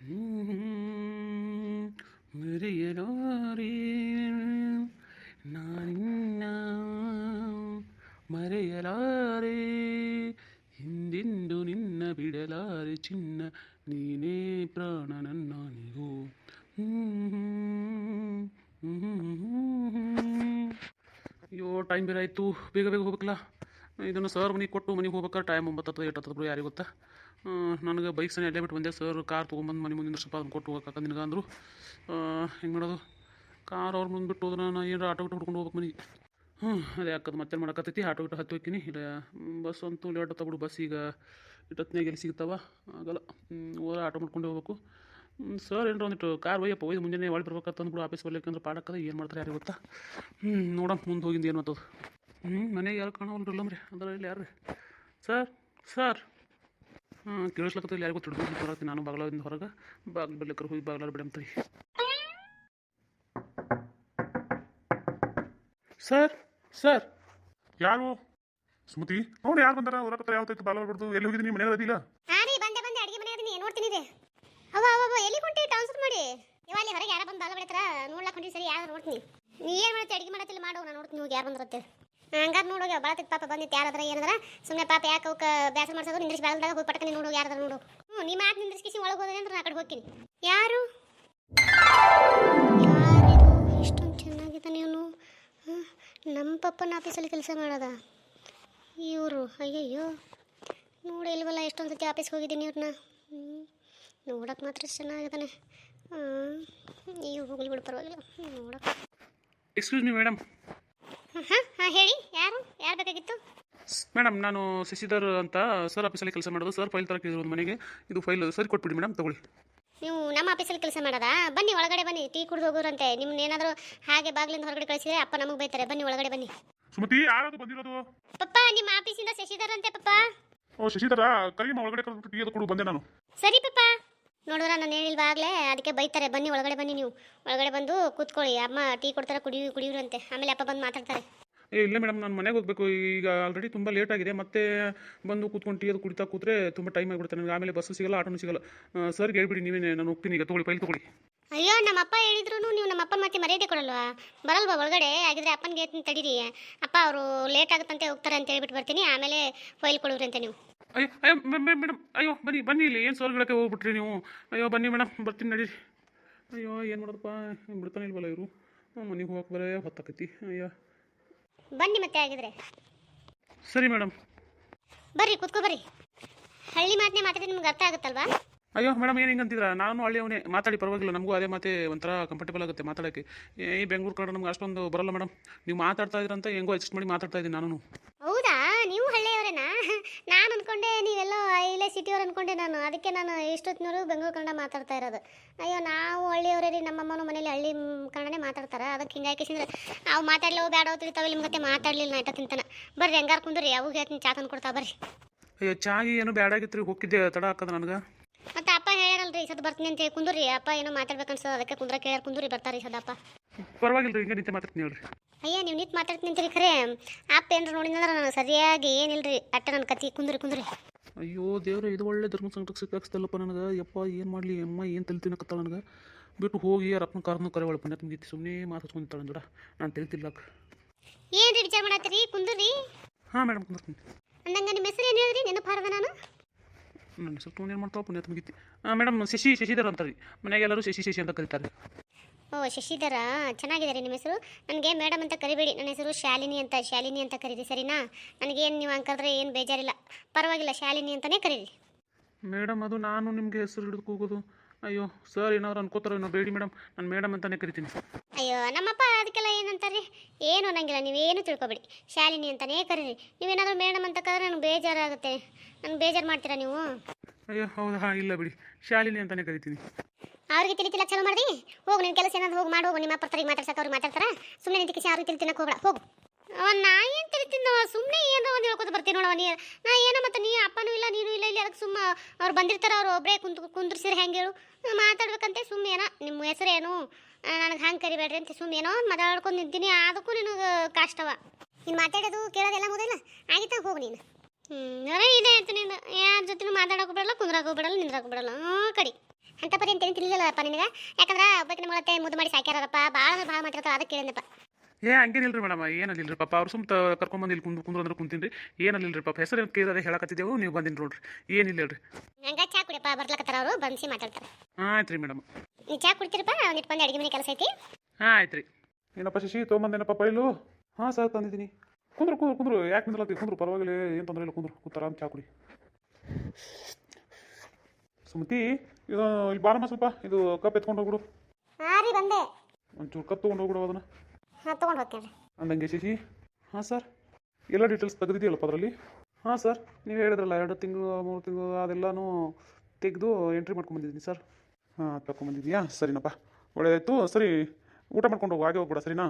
ಹ್ಮ್, ಮರೆಯಲಾರೆ ನಾನಿನ್ನ ಮರೆಯಲಾರೆ ಹಿಂದೆಂದು ನಿನ್ನ ಬಿಡಲಾರೆ ಚಿನ್ನ ನೀನೇ ಪ್ರಾಣ ನನ್ನನಿಗೂ. ಅಯ್ಯೋ ಟೈಮ್ ಬೇರೆ ಆಯಿತು ಬೇಗ ಬೇಗ ಹೋಗ್ಬೇಕಲ್ಲ ಇದನ್ನು ಸರ್ ಮನೆಗೆ ಕೊಟ್ಟು ಮನೆಗೆ ಹೋಗ್ಬೇಕಾದ್ರೆ ಟೈಮ್ ಒಂಬತ್ತು ಹತ್ತು ಎಟ್ಟು ಹತ್ತದ ಯಾರಿಗೆ ಗೊತ್ತಾ ನನಗೆ ಬೈಕ್ ಸನಿ ಅಲ್ಲೇ ಬಿಟ್ಟು ಬಂದೆ. ಸರ್ ಕಾರ್ ತೊಗೊಂಬಂದು ಮನೆ ಮುಂದೆ ಸ್ವಲ್ಪ ಅದನ್ನು ಕೊಟ್ಟು ಹೋಗಕ್ಕೆ ನಿನಗೆ ಅಂದರು. ಹೆಂಗೆ ಮಾಡೋದು? ಕಾರ್ ಅವ್ರ ಮುಂದೆ ಬಿಟ್ಟು ಹೋದ್ರೆ ನಾನು ಏನಾರ ಆಟೋ ಬಿಟ್ಟು ಹುಡ್ಕೊಂಡು ಹೋಗ್ಬೇಕು ಮನೆಗೆ. ಹ್ಞೂ ಅದೇ ಯಾಕದು ಮತ್ತೆ ಮಾಡಕತ್ತೈತಿ? ಆಟೋ ಬಿಟ್ಟು ಹತ್ತಿ ಹೋಗ್ತೀನಿ ಇಲ್ಲ, ಬಸ್ ಅಂತೂ ಲೇಟ್ ತಗೊಡು, ಬಸ್ ಈಗ ಇಟ್ಟತ್ನಾಗ ಎಲ್ಲಿ ಸಿಗ್ತಾವ? ಆಗಲ್ಲ. ಹೋದ್ರೆ ಆಟೋ ಮಾಡ್ಕೊಂಡು ಹೋಗ್ಬೇಕು. ಸರ್ ಏನರ ಒಂದಿಟ್ಟು ಕಾರ್ ಒಯ್ಯಪ್ಪ, ಒಯ್ದು ಮುಂಜಾನೆ ಒಳಗೆ ಬರ್ಬೇಕಂತ ಅಂದ್ಬಿಡು, ಆಫೀಸ್ ಬರ್ಲಿಕ್ಕಂದ್ರೆ ಪಾಡಕ್ಕದ ಏನು ಮಾಡ್ತಾರೆ ಯಾರು ಗೊತ್ತಾ? ಹ್ಞೂ ನೋಡೋಣ ಮುಂದೆ ಹೋಗಿದ್ದು ಏನು ಅಂತದ್ದು ಹ್ಞೂ ಮನೆಗೆ ಯಾರು ಕಾಣೋಲ್ಲ ರೀ ಅಂದ್ರೆ ಇಲ್ಲಿ ಯಾರು ರೀ ಸರ್ ಸರ್ ಹಾಂ ಕೇಳಿಸ್ಲಕತ್ತ ಯಾರಿಗೂ ತಿಳ್ದು ಬರತ್ತೆ. ನಾನು ಬಾಗ್ಲದಿಂದ ಹೊರಗೆ. ಬಾಗ್ಲು ಬರ್ಲಿಕ್ಕರ ಹೋಗಿ ಬಾಗ್ಲಾರ ಬಿಡಂತ ಸರ್ ಸರ್. ಯಾರು? ಸ್ಮೃತಿ. ಅವ್ನು ಯಾರು ಬಂದಾರ? ಹೊರಕತ್ರ ಯಾವತ್ತೈತು? ಬಾಲ ಬಿಡ್ದು. ಎಲ್ಲಿ ಹೋಗಿದ್ದೀನಿ ಮನೆಗೆ ಅದಿಲ್ಲ? ಹಾ ರೀ ಬಂದೆ ಬಂದೆ. ಅಡಿಗೆ ಮನೆ ಅದೀನಿ. ನೋಡ್ತೀನಿ ಇದೆ. ಅವ ಅವ ಅವ ಎಲ್ಲಿ ಹೊಂಟಿ? ಟ್ರಾನ್ಸ್ಫರ್ ಮಾಡಿ. ನೀವು ಅಲ್ಲಿ ಹೊರಗೆ ಯಾರ ಬಂದು ಬಾಲ ಬಿಡತ್ರ ನೋಡ್ಲಾಕ್ ಹೊಂಟಿ ಸರಿ ಯಾರು ನೋಡ್ತೀನಿ. ನೀ ಏನು ಮಾಡ್ತಿ? ಅಡಿಗೆ ಮಾಡತ್ತಿಲ್ಲ ಮಾಡೋ. ನಾನು ನೋಡ್ತೀನಿ ಹೋಗಿ ಯಾರು ಬಂದಿರತ್ತೆ. ಹಂಗಾರ ನೋಡೋಗ ಬಾಳತಿತ್ತು ಪಾಪ ಬಂದಿತ್ತು. ಯಾರಾದ್ರ ಏನಾದ್ರೆ ಸುಮ್ಮನೆ ಪಾಪ ಯಾಕೆ ಅವಕ್ಕೆ ಬೇಸರ ಮಾಡ್ಸೋದು? ನಿಂದ್ರಿಸಿ ಬೆಳದಾಗ ಹೋಗಿ ನೋಡು ಯಾರಾದ್ರ ನೋಡು. ಹ್ಞೂ ನಿಮ್ಮ ಮಾತು ನಿಂದ್ರಿಸಿ ಒಳಗೆ ಹೋದ್ರೆ ಅಂದ್ರೆ ನಾ ಕಡೆ ಹೋಗ್ತೀನಿ. ಯಾರು? ಯಾರಿದು? ಇಷ್ಟೊಂದು ಚೆನ್ನಾಗಿದ್ದಾನೆ ಇವನು. ನಮ್ಮ ಪಪ್ಪನ ಆಫೀಸಲ್ಲಿ ಕೆಲಸ ಮಾಡೋದ. ಇವರು, ಅಯ್ಯಯ್ಯೋ. ನೋಡಿ ಇಲ್ವಲ್ಲ ಎಷ್ಟೊಂದು ಸತಿ ಆಫೀಸ್ಗೆ ಹೋಗಿದ್ದೀನಿ ಇವ್ರನ್ನ ನೋಡೋಕೆ ಮಾತ್ರ ಚೆನ್ನಾಗಿದ್ದಾನೆ. ಈಗ ಹೋಗ್ಲಿ ಬಿಡು ಪರವಾಗಿಲ್ಲ. ನೋಡಕ್ಕೆ ಎಕ್ಸ್ಕ್ಯೂಸ್ ಮೀ ಮೇಡಮ್ ಹಾಂ ಹಾಂ ಹೇಳಿ. ಯಾರು? ಯಾರು ಬೇಕಾಗಿತ್ತು? ಮೇಡಮ್ ನಾನು ಶಶಿಧರ್ ಅಂತ ಸರ್ ಆಫೀಸಲ್ಲಿ ಕೆಲಸ ಮಾಡೋದು. ಸರ್ ಫೈಲ್ ತರಕಿದ್ರು ಒಂದು ಮನೆಗೆ. ಇದು ಫೈಲ್ ಸರಿ ಕೊಟ್ಬಿಡಿ ಮೇಡಮ್ ತಗೊಳ್ಳಿ. ನೀವು ನಮ್ಮ ಆಫೀಸಲ್ಲಿ ಕೆಲಸ ಮಾಡೋದಾ? ಬನ್ನಿ ಒಳಗಡೆ ಬನ್ನಿ. ಟೀ ಕುಡ್ದು ಹೋಗೋರಂತೆ. ನಿಮ್ನ ಏನಾದರೂ ಹಾಗೆ ಬಾಗಿಲಿಂದ ಹೊರಗಡೆ ಕಳಿಸಿದ್ರೆ ಅಪ್ಪ ನಮಗೆ ಬೈತಾರೆ. ಬನ್ನಿ ಒಳಗಡೆ ಬನ್ನಿ. ಸುಮತಿ ಯಾರದು ಬಂದಿರೋದು? ಪಪ್ಪ ನಿಮ್ಮ ಆಫೀಸಿಂದ ಶಶಿಧರ್ ಅಂತೆ ಪಪ್ಪ. ಓ ಶಶಿಧರ? ಕರೀಮ ಒಳಗಡೆ ಕರೆದು ಟೀ ಅದು ಕೊಡು ಬಂದೆ ನಾನು. ಸರಿ ಪಪ್ಪ. ನೋಡಿದ್ರ ನಾನು ಹೇಳಿಲ್ವಾಗಲೇ ಅದಕ್ಕೆ ಬೈತಾರೆ ಬನ್ನಿ ಒಳಗಡೆ ಬನ್ನಿ ನೀವು. ಒಳಗಡೆ ಬಂದು ಕೂತ್ಕೊಳ್ಳಿ. ಅಮ್ಮ ಟೀ ಕೊಡ್ತಾರೆ ಕುಡಿ ಕುಡಿಯುವಂತೆ ಆಮೇಲೆ ಅಪ್ಪ ಬಂದು ಮಾತಾಡ್ತಾರೆ. ಏ ಇಲ್ಲ ಮೇಡಮ್ ನಾನು ಮನೆಗೆ ಹೋಗಬೇಕು. ಈಗ ಆಲ್ರೆಡಿ ತುಂಬ ಲೇಟ್ ಆಗಿದೆ. ಮತ್ತೆ ಬಂದು ಕೂತ್ಕೊಂಡು ಟೀ ಅದು ಕುಡಿತಾ ಕೂತ್ರೆ ತುಂಬ ಟೈಮ್ ಆಗಿಬಿಡುತ್ತೆ. ನನಗೆ ಆಮೇಲೆ ಬಸ್ಸು ಸಿಗಲ್ಲ ಆಟೋನು ಸಿಗಲ್ಲ. ಸರ್ಗೆ ಹೇಳ್ಬಿಡಿ ನೀವೇ ನಾನು ಹೋಗ್ತೀನಿ. ಈಗ ತೊಗೊಳ್ಳಿ ಫೈಲ್ ತೊಗೊಳ್ಳಿ. ಅಯ್ಯೋ ನಮ್ಮ ಅಪ್ಪ ಹೇಳಿದ್ರು ನೀವು ನಮ್ಮ ಅಪ್ಪನ ಮತ್ತೆ ಮರ್ಯಾದೆ ಕೊಡಲ್ವಾ? ಬರಲ್ವಾ ಒಳಗಡೆ? ಆಗಿದ್ರೆ ಅಪ್ಪನಿಗೆ ತಡೀರಿ? ಅಪ್ಪ ಅವರು ಲೇಟ್ ಆಗುತ್ತಂತೆ ಹೋಗ್ತಾರೆ ಅಂತ ಹೇಳ್ಬಿಟ್ಟು ಬರ್ತೀನಿ. ಆಮೇಲೆ ಫೈಲ್ ಕೊಡೋರಿ ಅಂತ ನೀವು. ಅಯ್ಯೋ ಅಯ್ಯೋ ಮೇಡಮ್ ಅಯ್ಯೋ ಬನ್ನಿ ಬನ್ನಿ ಇಲ್ಲಿ ಏನು ಸೋಲ್ಗಳಕ್ಕೆ ಹೋಗ್ಬಿಟ್ರಿ ನೀವು? ಅಯ್ಯೋ ಬನ್ನಿ ಮೇಡಮ್ ಬರ್ತೀನಿ ನಡೀರಿ ಅಯ್ಯೋ ಏನು ಮಾಡೋದಪ್ಪ ಬಿಡ್ತಾನೆ ಇಲ್ವಲ್ಲ ಇವರು? ಮನೆಗೆ ಹೋಗಕ್ಕೆ ಬರೇ ಹೊತ್ತಾಕೈತಿ ಅಯ್ಯೋ. ಬನ್ನಿ ಮತ್ತೆ ಆಗಿದ್ರೆ ಸರಿ ಮೇಡಮ್ ಬರ್ರಿ ಕೂತ್ಕೋ ಬರ್ರಿ. ಹಳ್ಳಿ ಮಾತನ್ನೇ ಮಾತಾಡಿದ್ರೆ ನಿಮ್ಗೆ ಅರ್ಥ ಆಗುತ್ತಲ್ವಾ? ಅಯ್ಯೋ ಮೇಡಮ್ ಏನು ಹಿಂಗಂತಿದ್ರ ನಾನು ಹಳ್ಳಿಯವನೇ ಮಾತಾಡಿ ಪರವಾಗಿಲ್ಲ ನಮಗೂ ಅದೇ ಮಾತೆ ಒಂಥರ ಕಂಫರ್ಟೇಬಲ್ ಆಗುತ್ತೆ ಮಾತಾಡೋಕ್ಕೆ. ಈ ಬೆಂಗ್ಳೂರು ಕಡೆ ನಮ್ಗೆ ಅಷ್ಟೊಂದು ಬರಲ್ಲ ಮೇಡಮ್ ನೀವು ಮಾತಾಡ್ತಾ ಇದ್ರಂತ ಹೆಂಗೋ ಅಡ್ಜಸ್ಟ್ ಮಾಡಿ ಮಾತಾಡ್ತಾ ಇದ್ದೀನಿ ನಾನು ನಾನು ಅನ್ಕೊಂಡೆ ನೀವೆಲ್ಲೋ ಇಲ್ಲೇ ಸಿಟಿಯವ್ರು ಅನ್ಕೊಂಡೆ ನಾನು. ಅದಕ್ಕೆ ನಾನು ಇಷ್ಟೊತ್ತಿನವರು ಬೆಂಗಳೂರು ಕನ್ನಡ ಮಾತಾಡ್ತಾ ಇರೋದು. ಅಯ್ಯೋ ನಾವು ಹಳ್ಳಿಯವರೇ ರೀ ನಮ್ಮಮ್ಮನ ಮನೇಲಿ ಹಳ್ಳಿ ಕನ್ನಡನೇ ಮಾತಾಡ್ತಾರೆ. ಅದಕ್ಕೆ ಹಿಂಗಾಕಿಸಿದ್ರೆ ಅವು ಮಾತಾಡ್ಲೋ ಬೇಡ ತಿಳಿತಾವೆ ನಿಮ್ಮ ಮತ್ತೆ ಮಾತಾಡ್ಲಿಲ್ಲ ನಾ ತಿಂತಾನೆ ಬರ್ರಿ ಹೆಂಗಾರು ಕುಂದ್ರಿ ಅವು ಹೇಳ್ತೀನಿ ಚಾ ತಂದು ಕೊಡ್ತಾ ಬರ್ರಿ. ಅಯ್ಯೋ ಚಾಗಿ ಏನು ಬ್ಯಾಡಾಗಿತ್ತು ರೀ ಹೋಗಿದ್ದೆ ತಡ ಹಾಕದ ನನಗೆ. ಮತ್ತೆ ಅಪ್ಪ ಹೇಳಲ್ರಿ ಸದ್ ಬರ್ತೀನಿ ಅಂತ ಹೇಳಿ ಕುಂದ್ರಿ. ಅಪ್ಪ ಏನೋ ಮಾತಾಡ್ಬೇಕನ್ಸದ ಅದಕ್ಕೆ ಕುಂದ್ರ ಕೇಳ್ಯಾರ ಕುಂದ್ರಿ ಬರ್ತಾರೆ ಸದಪ್ಪ ಪರವಾಗಿಲ್ಲ ರೀ ಹಿಂಗೆ ನಿಂತೆ ಮಾತಾಡ್ತೀನಿ ಹೇಳ್ರಿ. ಅಯ್ಯ ನೀವು ನಿಂತು ಮಾತಾಡ್ತೀನಿ ಖರೆ. ಅಪ್ಪ ಏನ್ರ ನೋಡಿದ್ರೆ ನಾನು ಸರಿಯಾಗಿ ಏನಿಲ್ರಿ ಅಟ್ಟ ನನ್ನ ಕತಿ ಕುಂದ್ರಿ ಕುಂದ್ರಿ. ಅಯ್ಯೋ ದೇವ್ರೆ ಇದು ಒಳ್ಳೆ ಧರ್ಮ ಸಂಕಟಕ್ಕೆ ಸಿಕ್ಕಾಕ್ಸ್ತಲ್ಲಪ್ಪ ನನಗೆ. ಯಪ್ಪ ಏನು ಮಾಡಲಿ ಅಮ್ಮ ಏನು ತಲೆ ತಿನ್ನಕತ್ತಾಳ ನನಗೆ. ಬಿಟ್ಟು ಹೋಗಿ ಯಾರಪ್ಪನ ಕಾರ್ನು ಕರೆ ಒಳ್ಳೆ ಪುಣ್ಯ ತುಂಬಿತ್ತು ಸುಮ್ಮನೆ ಮಾತಾಡ್ಸ್ಕೊಂತಾಳೆ ನೋಡ ನಾನು ತಲೆ ತಿಲ್ಲಕ್ಕೆ ರೀ ವಿಚಾರ ಮಾಡತ್ತೀರಿ? ಕುಂದ್ರಿ. ಹಾಂ ಮೇಡಮ್ ಕುಂದಿರ್ತೀನಿ. ಅಂದಂಗ ನಿಮ್ಮ ಹೆಸರು ಏನು ಹೇಳಿದ್ರಿ? ಹಾರದ ನಾನು? ನನ್ನ ಸ್ವಲ್ಪ ಏನು ಮಾಡ್ತಾವ ಪುಣ್ಯ ತುಂಬಿತ್ತು ಹಾಂ ಮೇಡಮ್ ಶಶಿ ಶಶಿಧರ್ ಅಂತಾರೆ ರೀ ಮನೆಗೆ ಎಲ್ಲರೂ ಶಶಿ ಶಶಿ ಅಂತ ಕರೀತಾರೆ ಓ ಶಶಿಧರ ಚೆನ್ನಾಗಿದ್ದಾರೆ ನಿಮ್ಮ ಹೆಸರು? ನನಗೆ ಮೇಡಮ್ ಅಂತ ಕರಿಬೇಡಿ. ನನ್ನ ಹೆಸರು ಶಾಲಿನಿ ಅಂತ ಶಾಲಿನಿ ಅಂತ ಕರೀರಿ ಸರಿನಾ? ನನಗೇನು ನೀವು ಅಂಕಲ್ರೆ ಏನು ಬೇಜಾರಿಲ್ಲ. ಪರವಾಗಿಲ್ಲ ಶಾಲಿನಿ ಅಂತಲೇ ಕರೀರಿ. ಮೇಡಮ್ ಅದು ನಾನು ನಿಮಗೆ ಹೆಸರು ಹಿಡಿದು ಕೂಗೋದು ಅಯ್ಯೋ ಸರ್ ಏನಾದ್ರು ಅನ್ಕೋತಾರೋ ಏನೋ ಬೇಡಿ ಮೇಡಮ್. ನಾನು ಮೇಡಮ್ ಅಂತಲೇ ಕರಿತೀನಿ. ಅಯ್ಯೋ ನಮ್ಮಪ್ಪ ಅದಕ್ಕೆಲ್ಲ ಏನಂತಾರೆ ಏನು ಅನ್ನಂಗಿಲ್ಲ ನೀವೇನು ತಿಳ್ಕೊಬೇಡಿ. ಶಾಲಿನಿ ಅಂತಲೇ ಕರೀರಿ. ನೀವೇನಾದರೂ ಮೇಡಮ್ ಅಂತ ಕರೆದ್ರೆ ನನಗೆ ಬೇಜಾರಾಗುತ್ತೆ. ನನಗೆ ಬೇಜಾರು ಮಾಡ್ತೀರಾ ನೀವು? ಅಯ್ಯೋ ಹೌದಾ? ಇಲ್ಲ ಬಿಡಿ. ಶಾಲಿನಿ ಅಂತಲೇ ಕರಿತೀನಿ. ಅವ್ರಿಗೆ ತಿಳಿತಿಲ್ಲ ಚಲೋ ಮಾಡಿ ಹೋಗು ನಿನ್ನ ಕೆಲಸ ಏನಾದ್ರು ಹೋಗಿ ಮಾಡಿ ಹೋಗು ನಿಮ್ಮ ಅಪ್ಪರ್ತರಿಗೆ ಮಾತಾಡ್ಸಕ್ಕೆ ಅವ್ರಿಗೆ ಮಾತಾಡ್ತಾರ. ಸುಮ್ಮನೆ ನಿಂತಿಕ್ಕೆ ಅವ್ರಿಗೆ ತಿಳಿ ತಿನ್ನಕ್ಕೆ ಹೋಗಬೇಡ ಹೋಗು. ಅವ ನಾ ಏನು ತಿಳಿತೀನಿ ಸುಮ್ಮನೆ ಏನೋ ಒಂದು ಹೇಳ್ಕೊತ ಬರ್ತೀನಿ ನೋಡವ ನೀ ನಾ ಏನೋ ಮತ್ತೆ ನೀ ಅಪ್ಪನೂ ಇಲ್ಲ ನೀನು ಇಲ್ಲ ಇಲ್ಲಿ ಅದಕ್ಕೆ ಸುಮ್ಮ ಅವ್ರು ಬಂದಿರ್ತಾರೆ ಅವ್ರು ಒಬ್ಬರೇ ಕುಂತು ಕುಂದ್ರಿಸಿದ್ರೆ ಹೆಂಗೆ ಹೇಳು. ಮಾತಾಡ್ಬೇಕಂತೆ ಸುಮ್ಮನೆ ಏನೋ ನಿಮ್ಮ ಹೆಸರೇನು ನನಗೆ ಹಂಗೆ ಕರಿಬೇಡ್ರಿ ಅಂತ ಸುಮ್ಮನೆ ಏನೋ ಮಾತಾಡ್ಕೊಂಡು ನಿಂತೀನಿ ಅದಕ್ಕೂ ನಿನಗೆ ಕಷ್ಟವ ನೀನು ಮಾತಾಡೋದು ಕೇಳೋದೆಲ್ಲ ಮೊದಲ? ಆಗಿತ್ತ? ಹೋಗು ನೀನು. ಹ್ಞೂ ಇದೆ ಆಯ್ತು ನೀನು ಯಾರ ಜೊತೆ ಮಾತಾಡೋಕೆ ಬಿಡಲ್ಲ ಕುಂದ್ರಾಕೂ ಬಿಡಲ್ಲ ನಿಂದ್ರಾಕೂ ಬಿಡಲ್ಲ ಕಡಿ ಅಂತ ಪರಿ ಅಂತೇನು ತಿಳಿಲಿಲ್ಲಪ್ಪ ನಿನಗೆ? ಯಾಕಂದ್ರೆ ಒಬ್ಬಕಿನ ಮೊಳತೆ ಮುದ್ದು ಮಾಡಿ ಸಾಕ್ಯಾರಪ್ಪ ಭಾಳ ಅಂದ್ರೆ ಭಾಳ ಮಾತಾಡ್ತಾರ ಅದಕ್ಕೆ ಕೇಳಿದಪ್ಪ ಏ ಹಂಗೇನಿಲ್ರಿ ಮೇಡಮ್ ಏನಲ್ಲಿಲ್ರಿ ಪಾಪ ಅವ್ರು ಸುಮ್ಮ ಕರ್ಕೊಂಬಂದು ಇಲ್ಲಿ ಕುಂದು ಕುಂದ್ರು ಅಂದ್ರೆ ಕುಂತೀನಿ ರೀ ಪಾಪ ಹೆಸರು ಕೇಳಿದ್ರೆ ಹೇಳಕತ್ತಿದ್ದೆವು ನೀವು ಬಂದಿನಿ ನೋಡ್ರಿ ಏನಿಲ್ಲ ಹೇಳ್ರಿ ಹಂಗ ಚಾ ಕುಡಿಯಪ್ಪ ಬರ್ಲಕತ್ತಾರ ಅವರು ಬಂದಿಸಿ ಮಾತಾಡ್ತಾರೆ. ಆಯ್ತು ರೀ ಮೇಡಮ್. ನೀ ಚಾ ಕುಡ್ತೀರಪ್ಪ ಒಂದಿಟ್ಟು ಬಂದು ಅಡಿಗೆ ಮನೆ ಕೆಲಸ ಐತಿ? ಹಾಂ ಆಯ್ತು ರೀ ಏನಪ್ಪ ಶಶಿ ತೊಗೊಂಬಂದೇನಪ್ಪ ಪೈಲು ಹಾಂ ಸರ್ ತಂದಿದ್ದೀನಿ. ಕುಂದ್ರು ಕುಂದ್ರು ಕುಂದ್ರು ಯಾಕೆ ನಿಂದ್ರಲತ್ತಿ ಕುಂದ್ರು ಪರವಾಗಿಲ್ಲ ಏನು ತೊಂದರೆ ಇಲ್ಲ ಕುಂದ್ರು ಕೂತಾರ ಅಂತ ಚಾ ಕುಡಿ. ಸುಮತಿ ಇದು ಇಲ್ಲಿ ಬಾರಮ್ಮ ಸ್ವಲ್ಪ ಇದು ಕಪ್ ಎತ್ಕೊಂಡು ಹೋಗ್ಬಿಡು. ಹಾಂ ರೀ ಬಂದೆ. ಒಂಚೂರು ಕಪ್ ತೊಗೊಂಡು ಹೋಗ್ಬಿಡು ಅದನ್ನ. ಹಾ ತೊಗೊಂಡು ಹೋಗ್ತೇನೆ ಅಂದಂಗೆ ಶಶಿ. ಹಾಂ ಸರ್ ಎಲ್ಲ ಡೀಟೇಲ್ಸ್ ತೆಗೆದಿದೆಯಲ್ಲಪ್ಪ ಅದರಲ್ಲಿ? ಹಾಂ ಸರ್ ನೀವು ಹೇಳಿದ್ರಲ್ಲ ಎರಡು ತಿಂಗಳು ಮೂರು ತಿಂಗಳು ಅದೆಲ್ಲನೂ ತೆಗೆದು ಎಂಟ್ರಿ ಮಾಡ್ಕೊಂಬಂದಿದ್ದೀನಿ ಸರ್ ಹಾಂ ತಗೊಂಬಂದಿದ್ಯಾ ಸರಿನಪ್ಪ. ಒಳ್ಳೆಯದಾಯ್ತು ಸರಿ ಊಟ ಮಾಡ್ಕೊಂಡು ಹೋಗು. ಹಾಗೆ ಹೋಗ್ಬಿಡ ಸರಿನಾ?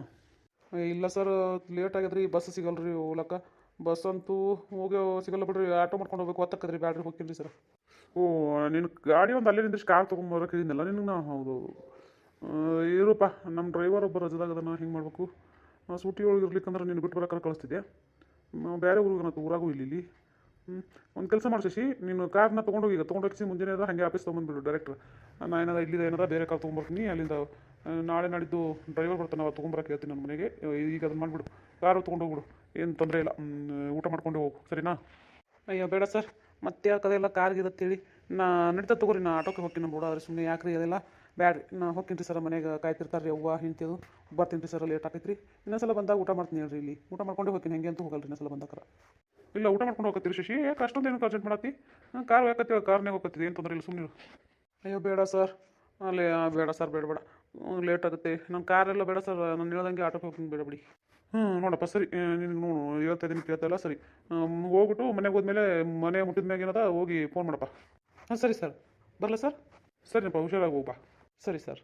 ಇಲ್ಲ ಸರ್ ಲೇಟ್ ಆಗ್ಯದ್ರಿ ಬಸ್ ಸಿಗಲ್ಲ ರೀ ಹೋಗ್ಲಕ್ಕ. ಬಸ್ ಅಂತೂ ಹೋಗಿ ಸಿಗಲ್ಲ ಬಿಡ್ರಿ, ಆಟೋ ಮಾಡ್ಕೊಂಡು ಹೋಗ್ಬೇಕು, ಒತ್ತಕ್ಕದ್ರಿ, ಬ್ಯಾಡ್ರಿ ಹೋಗ್ತೀನಿ ರೀ ಸರ್ ಓ ನಿನ್ನ ಗಾಡಿ ಒಂದು ಅಲ್ಲೇ ನಿಂದಿಷ್ಟು ಕಾರ್ ತೊಗೊಂಬರೋಕೆ ಹೇಳಿದ್ನಲ್ಲ ನಿನಗೆ ನಾ ಹೌದು ಇರಪ್ಪ ನಮ್ಮ ಡ್ರೈವರ್ ಒಬ್ಬ ರಜದಾಗ ಅದನ್ನು ಹಿಂಗೆ ಮಾಡಬೇಕು? ಸೂಟಿ ಒಳಗೆ ಇರ್ಲಿಕ್ಕಂದ್ರೆ ನೀನು ಬಿಟ್ಟು ಬರೋಕೆ ಕಳಿಸ್ತಿದ್ದೆ ಬೇರೆ ಊರಿಗೆ ನಾನು ಊರಾಗೂ ಇಲ್ಲಿ ಇಲ್ಲಿ. ಹ್ಞೂ ಒಂದು ಕೆಲಸ ಮಾಡಿ ನೀನು ಕಾರ್ನ ತೊಗೊಂಡೋಗಿ ಈಗ ತೊಗೊಂಡೋಗಿ ಮುಂಜಾನೆ ಅದ ಹಾಗೆ ಆಫೀಸ್ ತೊಗೊಂಡ್ಬಿಡು ಡೈರೆಕ್ಟ್ ನಾ ಏನಾರ ಇಲ್ಲಿದೆ ಏನಾರ ಬೇರೆ ಕಾರ್ ತೊಗೊಂಬರ್ತೀನಿ ಅಲ್ಲಿಂದ ನಾಳೆ ನಾಡಿದ್ದು ಡ್ರೈವರ್ ಬರ್ತಾನೆ ಅವ್ರು ತೊಗೊಂಬರಕ್ಕೆ ಹೇಳ್ತೀನಿ ನನ್ನ ಮನೆಗೆ. ಈಗ ಅದನ್ನು ಮಾಡಿಬಿಡು, ಕಾರು ತೊಗೊಂಡೋಗ್ಬಿಡು ಏನು ತೊಂದರೆ ಇಲ್ಲ. ಊಟ ಮಾಡ್ಕೊಂಡು ಹೋಗು. ಸರಿನಾ? ಅಯ್ಯೋ, ಬೇಡ ಸರ್. ಮತ್ತೆ ಅದೆಲ್ಲ ಕಾರ್ಗೆ ಹೇಳಿ ನಾ ನಡೀತಾ ತಗೋರಿ, ನಾ ಆಟೋಕ್ಕೆ ಹೋಗ್ತೀನಿ ಬಿಡೋದ್ರಿ ಸುಮ್ಮನೆ ಯಾಕ್ರಿ ಅದೆಲ್ಲ? ಬ್ಯಾಡ್ರಿ. ನಾ ಹೋಗ್ತೀನಿ ರೀ ಸರ್, ಮನೆಗೆ ಕಾಯ್ತಿರ್ತಾರೆ ರೀ ಅವ್ವ ಹಿಂತಿದು ಬರ್ತೀನಿ ರೀ ಸರ್, ಲೇಟ್ ಆಗೈತೆ ರೀ ಇನ್ನೊಂದ್ಸಲ ಬಂದಾಗ ಊಟ ಮಾಡ್ತೀನಿ ಹೇಳ್ರಿ ಇಲ್ಲಿ. ಊಟ ಮಾಡ್ಕೊಂಡು ಹೋಗ್ತೀನಿ. ಹೆಂಗೆ ಅಂತ ಹೋಗಲ್ರಿ ಇನ್ನೊಂದ್ಸಲ ಬಂದಾಗ ಇಲ್ಲ, ಊಟ ಮಾಡ್ಕೊಂಡು ಹೋಗತ್ತೀರಿ ಶಶಿ. ಯಾಕೆ ಅಷ್ಟೊಂದು ಏನು ಅರ್ಜೆಂಟ್ ಮಾಡತ್ತಿ ಕಾರ್ ಯಾಕತ್ತಿ? ಕಾರ್ನಾಗ ಹೋಗತ್ತಿದೆ ಏನು ತೊಂದರೆ ಇಲ್ಲ ಸುಮ್ಮನೆ ಅಯ್ಯೋ, ಬೇಡ ಸರ್. ಅಲ್ಲೇ ಬೇಡ ಸರ್, ಬೇಡ ಬೇಡ. ಲೇಟ್ ಆಗುತ್ತೆ. ನನ್ನ ಕಾರೆಲ್ಲ ಬೇಡ ಸರ್ ನಾನು ಹೇಳ್ದಂಗೆ ಆಟೋ ಹೋಗ್ತೀನಿ ಬೇಡ ಬಿಡಿ. ಹ್ಞೂ ನೋಡಪ್ಪ, ಸರಿ. ನಿನಗೆ ನೋಡು, ಹೇಳ್ತಾ ಇದ್ದೀನಿ ಕೇಳ್ತಾ ಇಲ್ಲ, ಸರಿ. ಹೋಗ್ಬಿಟ್ಟು ಮನೆಗೆ ಹೋದ್ಮೇಲೆ ಮನೆ ಮುಟ್ಟಿದ ಮ್ಯಾಗ ಏನದ ಹೋಗಿ ಫೋನ್ ಮಾಡಪ್ಪ. ಹಾಂ, ಸರಿ ಸರ್ ಬರಲ್ಲ ಸರ್ ಸರಿನಪ್ಪ, ಹುಷಾರಾಗಿ ಹೋಗ್ಬಾ. ಸರಿ ಸರ್